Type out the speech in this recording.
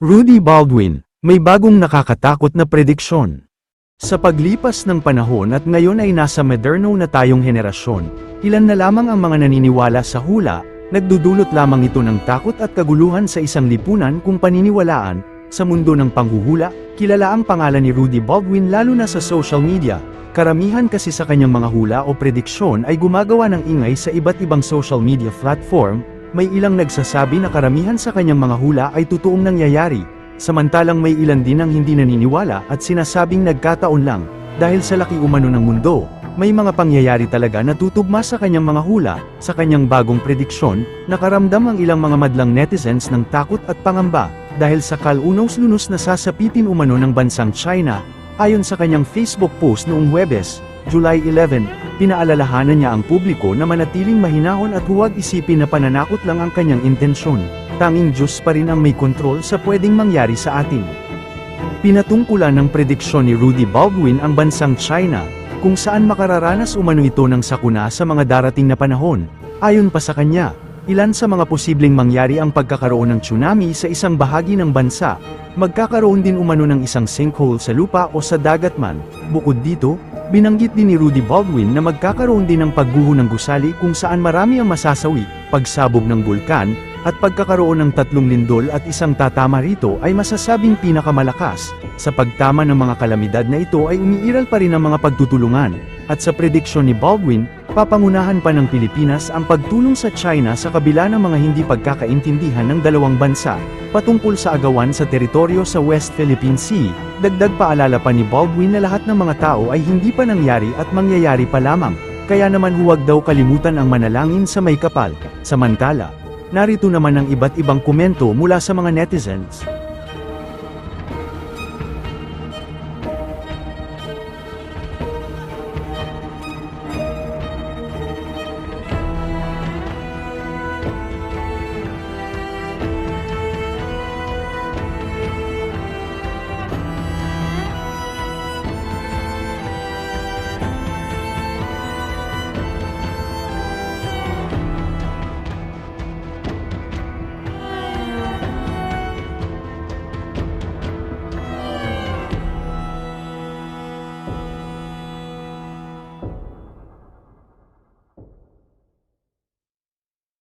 Rudy Baldwin, may bagong nakakatakot na prediksyon. Sa paglipas ng panahon at ngayon ay nasa moderno na tayong henerasyon, ilan na lamang ang mga naniniwala sa hula, nagdudulot lamang ito ng takot at kaguluhan sa isang lipunan kung paniniwalaan, sa mundo ng panghuhula, kilala ang pangalan ni Rudy Baldwin lalo na sa social media. Karamihan kasi sa kanyang mga hula o prediksyon ay gumagawa ng ingay sa iba't ibang social media platform, may ilang nagsasabi na karamihan sa kanyang mga hula ay totoong nangyayari, samantalang may ilan din ang hindi naniniwala at sinasabing nagkataon lang, dahil sa laki umano ng mundo, may mga pangyayari talaga na tutugma sa kanyang mga hula, sa kanyang bagong prediksyon, nakaramdam ang ilang mga madlang netizens ng takot at pangamba, dahil sa kalunos-lunos na sasapitin umano ng bansang China, ayon sa kanyang Facebook post noong Huwebes, July 11, pinaalalahanan niya ang publiko na manatiling mahinahon at huwag isipin na pananakot lang ang kanyang intensyon. Tanging Diyos pa rin ang may kontrol sa pwedeng mangyari sa atin. Pinatungkulan ng prediksyon ni Rudy Baldwin ang bansang China, kung saan makararanas umano ito ng sakuna sa mga darating na panahon. Ayon pa sa kanya, ilan sa mga posibleng mangyari ang pagkakaroon ng tsunami sa isang bahagi ng bansa, magkakaroon din umano ng isang sinkhole sa lupa o sa dagat man. Bukod dito, binanggit din ni Rudy Baldwin na magkakaroon din ng pagguho ng gusali kung saan marami ang masasawi, pagsabog ng bulkan, at pagkakaroon ng tatlong lindol at isang tatama rito ay masasabing pinakamalakas. Sa pagtama ng mga kalamidad na ito ay umiiral pa rin ang mga pagtutulungan, at sa prediksyon ni Baldwin, papangunahan pa ng Pilipinas ang pagtulong sa China sa kabila ng mga hindi pagkakaintindihan ng dalawang bansa, patungkol sa agawan sa teritoryo sa West Philippine Sea. Dagdag paalala pa ni Baldwin na lahat ng mga tao ay hindi pa nangyari at mangyayari pa lamang, kaya naman huwag daw kalimutan ang manalangin sa may kapal. Samantala, narito naman ang iba't ibang komento mula sa mga netizens.